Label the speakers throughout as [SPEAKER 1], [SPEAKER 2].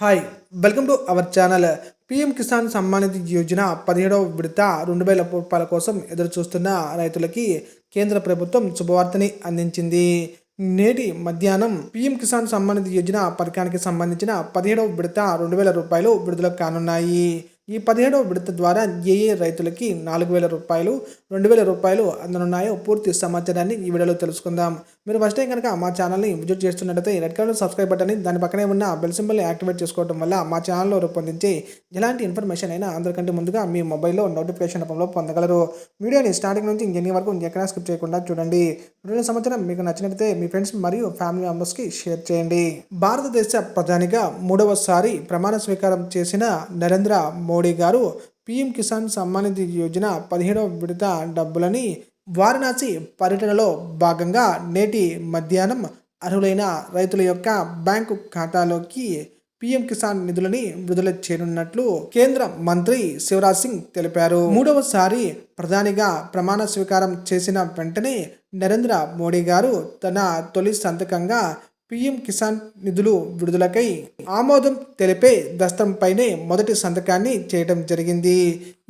[SPEAKER 1] Hi welcome to our channel PM Kisan Samman Nidhi Yojana పదిహేడవ విడత రెండు వేల రూపాయల కోసం ఎదురు చూస్తున్న రైతులకి కేంద్ర ప్రభుత్వం శుభవార్తని అందించింది. నేటి మధ్యాహ్నం పిఎం కిసాన్ సమ్మాన్ నిధి యోజన పథకానికి సంబంధించిన పదిహేడవ విడత రెండు వేల రూపాయలు విడుదల కానున్నాయి. ఈ పదిహేడవ విడత ద్వారా ఏ ఏ రైతులకి నాలుగు వేల రూపాయలు రెండు వేల రూపాయలు అందనున్నాయో పూర్తి సమాచారాన్ని ఈ వీడియోలో తెలుసుకుందాం. మీరు ఫస్ట్ టైం కనుక మా ఛానల్ని విజిట్ చేస్తున్నట్లయితే రెడ్ కలర్ సబ్స్క్రైబ్ బటన్ని దాని పక్కనే ఉన్న బెల్ సింబల్ని యాక్టివేట్ చేసుకోవడం వల్ల మా ఛానల్లో రూపొందించే ఎలాంటి ఇన్ఫర్మేషన్ అయినా అందరికంటే ముందుగా మీ మొబైల్లో నోటిఫికేషన్ రూపంలో పొందగలరు. వీడియోని స్టార్టింగ్ నుంచి ఇంకెన్ని వరకు ఎక్కడా స్కిప్ చేయకుండా చూడండి. రెండు సంవత్సరం మీకు నచ్చినట్లయితే మీ ఫ్రెండ్స్ మరియు ఫ్యామిలీ మెంబర్స్కి షేర్ చేయండి. భారతదేశ ప్రధానిగా మూడవసారి ప్రమాణ స్వీకారం చేసిన నరేంద్ర మోడీ మోడీ గారు పీఎం కిసాన్ సమ్మాన్ నిధి యోజన పదిహేడవ విడత డబ్బులని వారణాసి పర్యటనలో భాగంగా నేటి మధ్యాహ్నం అర్హులైన రైతుల యొక్క బ్యాంకు ఖాతాలోకి పీఎం కిసాన్ నిధులని విడుదల చేయనున్నట్లు కేంద్ర మంత్రి శివరాజ్ సింగ్ తెలిపారు. మూడవసారి ప్రధానిగా ప్రమాణ స్వీకారం చేసిన వెంటనే నరేంద్ర మోడీ గారు తన తొలి సంతకంగా పీఎం కిసాన్ నిధులు విడుదలకై ఆమోదం తెలిపే దస్తంపైనే మొదటి సంతకాన్ని చేయడం జరిగింది.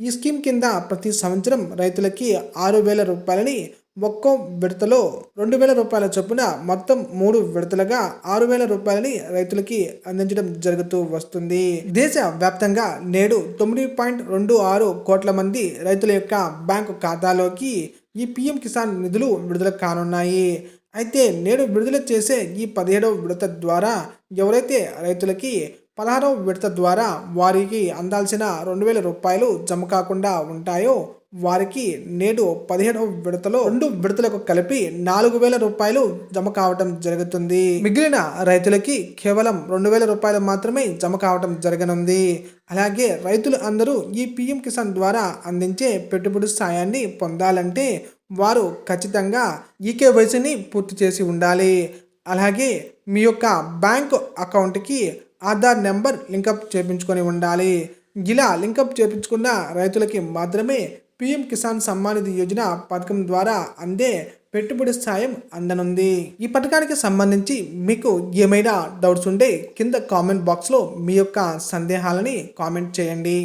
[SPEAKER 1] ఈ స్కీమ్ కింద ప్రతి సంవత్సరం రైతులకి ఆరు వేల రూపాయలని ఒక్కో విడతలో రెండు వేల రూపాయల చొప్పున మొత్తం మూడు విడతలుగా ఆరు వేల రూపాయలని రైతులకి అందించడం జరుగుతూ వస్తుంది. దేశ వ్యాప్తంగా నేడు తొమ్మిది పాయింట్ రెండు ఆరు కోట్ల మంది రైతుల యొక్క బ్యాంకు ఖాతాలోకి ఈ పిఎం కిసాన్ నిధులు విడుదల కానున్నాయి. అయితే నేడు విడుదల చేసే ఈ పదిహేడవ విడత ద్వారా ఎవరైతే రైతులకి పదహారవ విడత ద్వారా వారికి అందాల్సిన రెండు వేల రూపాయలు జమ కాకుండా ఉంటాయో వారికి నేడు పదిహేడవ విడతలో రెండు విడతలకు కలిపి నాలుగు వేల రూపాయలు జమ కావటం జరుగుతుంది. మిగిలిన రైతులకి కేవలం రెండు వేల రూపాయలు మాత్రమే జమ కావటం జరగనుంది. అలాగే రైతులు అందరూ ఈ పిఎం కిసాన్ ద్వారా అందించే పెట్టుబడి సాయాన్ని పొందాలంటే వారు ఖచ్చితంగా ఈకేవైసీని పూర్తి చేసి ఉండాలి. అలాగే మీ యొక్క బ్యాంక్ అకౌంట్కి ఆధార్ నెంబర్ లింకప్ చేపించుకొని ఉండాలి. ఇలా లింకప్ చేపించుకున్న రైతులకి మాత్రమే పిఎం కిసాన్ సమ్మాన్ నిధి యోజన పథకం ద్వారా అందే పెట్టుబడి సాయం అందనుంది. ఈ పథకానికి సంబంధించి మీకు ఏమైనా డౌట్స్ ఉంటే కింద కామెంట్ బాక్స్లో మీ యొక్క సందేహాలని కామెంట్ చేయండి.